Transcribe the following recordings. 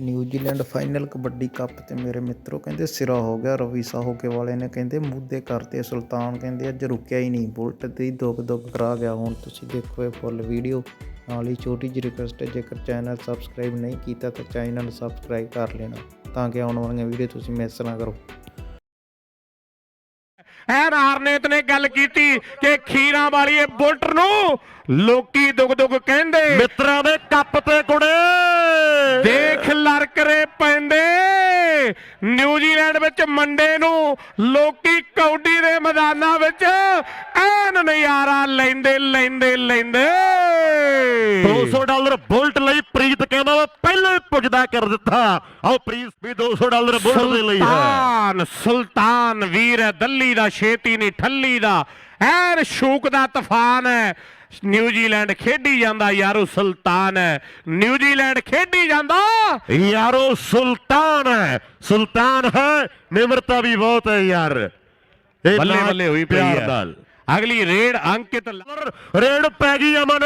New Zealand final kabaddi cup ਤੇ ਮੇਰੇ ਮਿੱਤਰੋ ਕਹਿੰਦੇ ਸਿਰਾ ਹੋ ਗਿਆ, ਰਵੀ ਸਾਹੋਕੇ ਵਾਲੇ ਨੇ ਕਹਿੰਦੇ ਮੁੱਦੇ ਕਰਤੇ ਸੁਲਤਾਨ ਕਹਿੰਦੇ ਅੱਜ ਰੁਕਿਆ ਹੀ ਨਹੀਂ, ਬੁਲਟ ਦੀ ਦੁੱਗ ਦੁੱਗ ਕਰਾ ਗਿਆ, ਹੁਣ ਤੁਸੀਂ ਦੇਖੋ ਇਹ ਫੁੱਲ ਵੀਡੀਓ ਨਾਲ ਹੀ ਛੋਟੀ ਜਿਹੀ ਰਿਕਵੈਸਟ ਹੈ, ਜੇਕਰ ਚੈਨਲ ਸਬਸਕ੍ਰਾਈਬ ਨਹੀਂ ਕੀਤਾ ਤਾਂ ਚੈਨਲ ਸਬਸਕ੍ਰਾਈਬ ਕਰ ਲੈਣਾ, ਤਾਂ ਕਿ ਆਉਣ ਵਾਲੀਆਂ ਵੀਡੀਓ ਤੁਸੀਂ ਮਿਸ ਨਾ ਕਰੋ। ਐਨ ਹਰਨੇਤ ਨੇ ਗੱਲ ਕੀਤੀ ਕਿ ਖੀਰਾਂ ਵਾਲੀ ਇਹ ਬੁਲਟ ਨੂੰ ਲੋਕੀ ਦੁਗ ਦੁਗ ਕਹਿੰਦੇ। ਮਿੱਤਰਾਂ ਦੇ ਕੱਪ ਤੇ ਕੁੜੇ। ਦੇਖ ਲੜਕਰੇ ਪੈਂਦੇ। ਨਿਊਜ਼ੀਲੈਂਡ ਵਿੱਚ ਮੰਡੇ ਨੂੰ ਲੋਕੀ ਕੌਡੀ ਦੇ ਮੈਦਾਨਾਂ ਵਿੱਚ ਐਨ ਨਜ਼ਾਰਾ ਲੈਂਦੇ ਲੈਂਦੇ ਲੈਂਦੇ। 200 ਡਾਲਰ ਬੁਲਟ ਲਈ ਪ੍ਰੀਤ ਕਹਿੰਦਾ ਮੈਂ ਪਹਿਲਾਂ ਹੀ ਪੁੱਜਦਾ ਕਰ ਦਿੱਤਾ। ਆਓ ਪ੍ਰੀਤ ਵੀ 200 ਡਾਲਰ ਬੁਲਟ ਦੇ ਲਈ ਹੈ। ਸੁਲਤਾਨ ਸੁਲਤਾਨ ਵੀਰ ਹੈ ਦਿੱਲੀ ਦਾ ਛੇਤੀ ਨਹੀਂ ਠੱਲੀ ਦਾ। ਐਨ ਸ਼ੂਕ ਦਾ ਤੂਫਾਨ ਹੈ। ਨਿਊਜ਼ੀਲੈਂਡ ਖੇਡੀ ਜਾਂਦਾ ਯਾਰੋ ਸੁਲਤਾਨ ਹੈ। ਨਿਊਜ਼ੀਲੈਂਡ ਖੇਡੀ ਜਾਂਦਾ। ਯਾਰੋ ਸੁਲਤਾਨ ਹੈ। ਸੁਲਤਾਨ ਹੈ ਨਿਮਰਤਾ ਵੀ ਬਹੁਤ ਹੈ ਯਾਰ। ਇਹ ਬੱਲੇ ਬੱਲੇ ਹੋਈ ਪਿਆਰ ਨਾਲ। ਅਗਲੀ ਰੇਡ ਅੰਕਿਤ ਰੇਡ ਪੈ ਗਈ ਅਮਨ।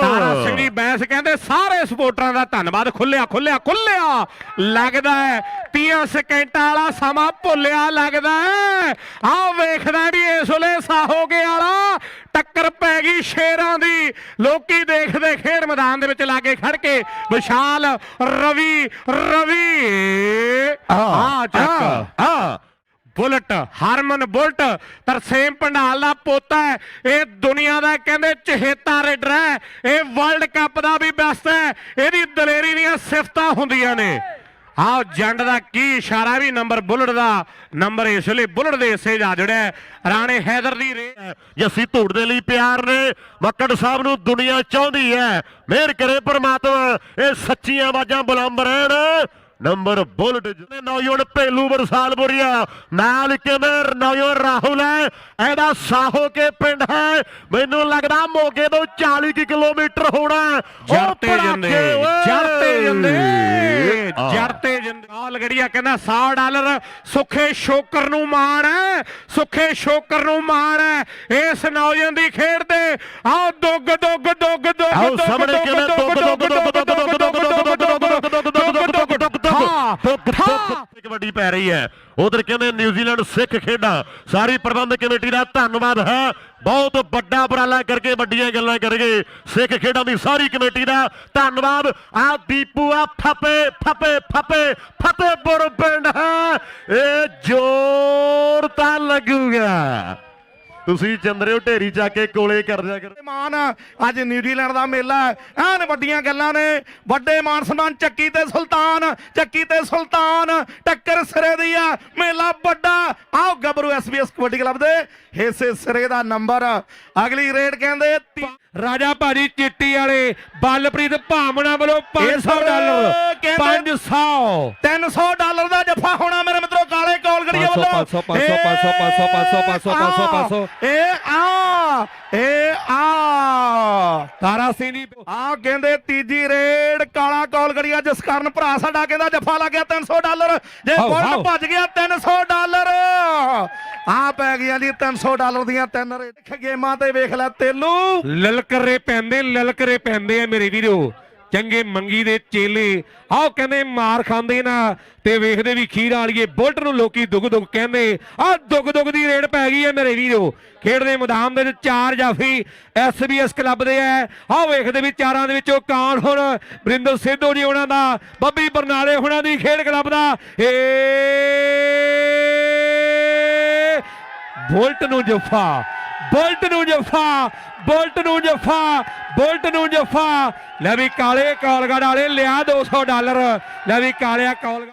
ਤਾਰਾ ਸਿੰਘ ਜੀ ਬੈਂਸ ਕਹਿੰਦੇ ਸਾਰੇ ਸਪੋਰਟਰਾਂ ਦਾ ਧੰਨਵਾਦ। ਖੁੱਲਿਆ ਖੁੱਲਿਆ ਖੁੱਲਿਆ। ਲੱਗਦਾ ਹੈ 30 ਸਕਿੰਟਾਂ ਵਾਲਾ ਸਮਾਂ ਭੁੱਲਿਆ ਲੱਗਦਾ ਹੈ। ਆਹ ਵੇਖਦਾ ਵੀ ਇਸ ਵੇਲੇ ਸਾਹੋਗੇ ਵਾਲਾ ਟੱਕਰ ਪੈ ਗਈ ਸ਼ੇਰਾਂ ਦੀ। ਲੋਕੀ ਦੇਖਦੇ ਖੇਡ ਮੈਦਾਨ ਦੇ ਵਿੱਚ ਲਾਗੇ ਖੜ ਕੇ ਵਿਸ਼ਾਲ ਰਵੀ ਰਵੀ। ਆ ਚੱਕ ਆ ਬੁਲਟ, ਹਰਮਨ ਬੁਲਟ, ਤਰਸੇਮ ਪੰਡਾਲ ਦਾ ਪੋਤਾ ਹੈ। ਇਹ ਦੁਨੀਆ ਦਾ ਕਹਿੰਦੇ ਚਹੇਤਾ ਰੇਡਰ ਹੈ। ਇਹ ਵਰਲਡ ਕੱਪ ਦਾ ਵੀ ਬੈਸਟ ਹੈ। ਇਹਦੀ ਦਲੇਰੀ ਦੀਆਂ ਸਿਫਤਾਂ ਹੁੰਦੀਆਂ ਨੇ। ਆਹ ਜੰਡ ਦਾ ਕੀ ਇਸ਼ਾਰਾ ਵੀ ਨੰਬਰ ਬੁਲਟ ਦਾ। ਨੰਬਰ ਇਸ ਲਈ ਬੁਲਟ ਦੇ ਹਿੱਸੇ ਜਾ ਜੁੜਿਆ ਰਾਣੇ ਹੈਦਰ ਦੀ ਰੇ ਜੱਸੀ ਧੂੜ ਦੇ ਲਈ ਪਿਆਰ ਨੇ। ਮੱਕੜ ਸਾਹਿਬ ਨੂੰ ਦੁਨੀਆ ਚਾਹੁੰਦੀ ਹੈ। ਮਿਹਰ ਕਰੇ ਪਰਮਾਤਮਾ। ਇਹ ਸੱਚੀਆਂ ਆਵਾਜ਼ਾਂ ਬੁਲੰਦ ਰਹਿਣ। ਨੰਬਰ ਬੁਲਟ ਜਿਹਨੇ ਨੌਜਵਾਨ ਭੇਲੂ ਬਰਸਾਲਪੁਰੀਆ ਨਾਲ ਕਿਵੇਂ ਨੌਜਵਾਨ ਰਾਹੁਲ ਹੈ? ਇਹਦਾ ਸਾਹੋ ਕੇ ਪਿੰਡ ਹੈ। ਮੈਨੂੰ ਲੱਗਦਾ ਮੋਗੇ ਤੋਂ 40 ਕੁ ਕਿਲੋਮੀਟਰ ਹੋਣਾ ਜਰਤੇ ਜੰਦੇ। ਜਰਤੇ ਜੰਦੇ। ਜਰਤੇ ਜੰਦੇ। ਆ ਲਗੜੀਆ ਕਹਿੰਦਾ 100 ਡਾਲਰ ਸੁੱਖੇ ਸ਼ੋਕਰ ਨੂੰ ਮਾਣ ਹੈ ਸੁੱਖੇ ਸ਼ੋਕਰ ਨੂੰ ਮਾਣ ਹੈ। ਇਸ ਨੌਜਵਾਨ ਦੀ ਖੇਡ ਤੇ ਆਓ ਦੁੱਗ ਦੁੱਗ ਦੁੱਗ ਦੁੱਗ ਦੁੱਗ ਰਹੀ ਹੈ। ਉਧਰ ਕਹਿੰਦੇ ਨਿਊਜ਼ੀਲੈਂਡ ਸਿੱਖ ਖੇਡਾਂ। ਸਾਰੀ ਪ੍ਰਬੰਧ ਕਮੇਟੀ ਦਾ ਧੰਨਵਾਦ ਹੈ। ਬਹੁਤ ਵੱਡਾ ਉਪਰਾਲਾ ਕਰਕੇ ਵੱਡੀਆਂ ਗੱਲਾਂ ਕਰਗੇ ਸਿੱਖ ਖੇਡਾਂ ਦੀ ਸਾਰੀ ਕਮੇਟੀ ਦਾ ਧੰਨਵਾਦ। ਆ ਦੀਪੂ, ਆ ਫਪੇ ਫਪੇ ਫਪੇ ਫਤਿਹਪੁਰ ਪਿੰਡ ਹੈ। ਇਹ ਜ਼ੋਰ ਤਾਂ ਲੱਗੂਗਾ। ਤੁਸੀਂ ਚੰਦਰਿਓ ਢੇਰੀ ਚੱਕ ਕੇ ਕੋਲੇ ਕਰ ਜਾ ਕਰ। ਮਾਨ ਅੱਜ ਨਿਊਜ਼ੀਲੈਂਡ ਦਾ ਮੇਲਾ ਐਨ ਵੱਡੀਆਂ ਗੱਲਾਂ ਨੇ। ਵੱਡੇ ਮਾਨ ਸਨਮਾਨ ਚੱਕੀ ਤੇ ਸੁਲਤਾਨ ਚੱਕੀ ਤੇ ਸੁਲਤਾਨ ਟੱਕਰ ਸਿਰੇ ਦੀ ਆ ਮੇਲਾ ਵੱਡਾ। ਆਓ ਗੱਭਰੂ ਐਸਬੀਐਸ ਕਬੱਡੀ ਕਲੱਬ ਦੇ ਹਿੱਸੇ ਸਿਰੇ ਦਾ ਨੰਬਰ। ਅਗਲੀ ਰੇਡ ਕਹਿੰਦੇ ਰਾਜਾ ਭਾਜੀ ਚਿੱਟੀ ਵਾਲੇ ਬਲਪ੍ਰੀਤ ਭਾਮਣਾ ਵੱਲੋਂ 500 ਡਾਲਰ ਕਹਿੰਦੇ- 500 300 ਡਾਲਰ ਦਾ ਜੱਫਾ ਹੋਣਾ ਕੌਲਗੜੀਆ 500, ਵੱਲੋਂ 500, 500, 500, 500, 500, 500, 500, ਇਹ ਆ ਇਹ ਆ ਤਾਰਾ ਸਿੰਘ ਜੀ ਆ ਕਹਿੰਦੇ ਤੀਜੀ ਰੇਡ ਕਾਲਾ ਕੌਲਗੜੀਆ ਜਿਸ ਕਾਰਨ ਭਰਾ ਸਾਡਾ ਕਹਿੰਦਾ ਜੱਫਾ ਲੱਗ ਗਿਆ 300 ਡਾਲਰ। ਜੇ ਬੁਲਟ। ਭੱਜ ਗਿਆ 300 ਡਾਲਰ। ਆ ਪੈ ਗਈਆਂ ਜੀ 300 ਡਾਲਰ ਦੀਆਂ ਤਿੰਨ ਰੇਡ। ਗੇਮਾਂ ਤੇ ਵੇਖ ਲੈ ਤੇਲੂ। ਲਲਕਰੇ ਪੈਂਦੇ ਲਲਕਰੇ ਪੈਂਦੇ ਆ ਮੇਰੇ ਵੀਰੋ। ਚੰਗੇ ਮੰਗੀ ਦੇ ਚੇਲੇ। ਆਓ ਕਹਿੰਦੇ ਮਾਰ ਖਾਂਦੇ ਨਾ, ਤੇ ਵੇਖਦੇ ਵੀ ਖੀਰ ਵਾਲੀਏ ਬੁਲਟ ਨੂੰ ਲੋਕੀ ਦੁੱਗ ਦੁੱਗ ਕਹਿੰਦੇ ਆ ਦੁੱਗ ਦੁੱਗ ਦੀ ਰੇਡ ਪੈ ਗਈ ਹੈ ਮੇਰੇ ਵੀਰੋ। ਖੇਡਦੇ ਮੈਦਾਨ ਦੇ ਵਿੱਚ ਚਾਰ ਜਾਫੀ ਐਸਬੀਐਸ ਕਲੱਬ ਦੇ ਆ ਆਓ ਵੇਖਦੇ ਵੀ ਚਾਰਾਂ ਦੇ ਵਿੱਚੋਂ ਕਾਨ ਹੁਣ ਬਰਿੰਦਰ ਸਿੱਧੂ ਜੀ ਉਹਨਾਂ ਦਾ, ਬੱਬੀ ਬਰਨਾਲੇ ਉਹਨਾਂ ਦੀ ਖੇਡ ਕਲੱਬ ਦਾ। ਏ ਬੋਲਟ ਨੂੰ ਜਫਾ, ਬੋਲਟ ਨੂੰ ਜਫਾ, ਬੋਲਟ ਨੂੰ ਜਫਾ, ਬੋਲਟ ਨੂੰ ਜਫਾ। ਲੈ ਵੀ ਕਾਲੇ ਕਾਲਗੜ ਵਾਲੇ, ਲਿਆ 200 ਡਾਲਰ। ਲੈ ਵੀ ਕਾਲਿਆ ਕਾਲਗੜ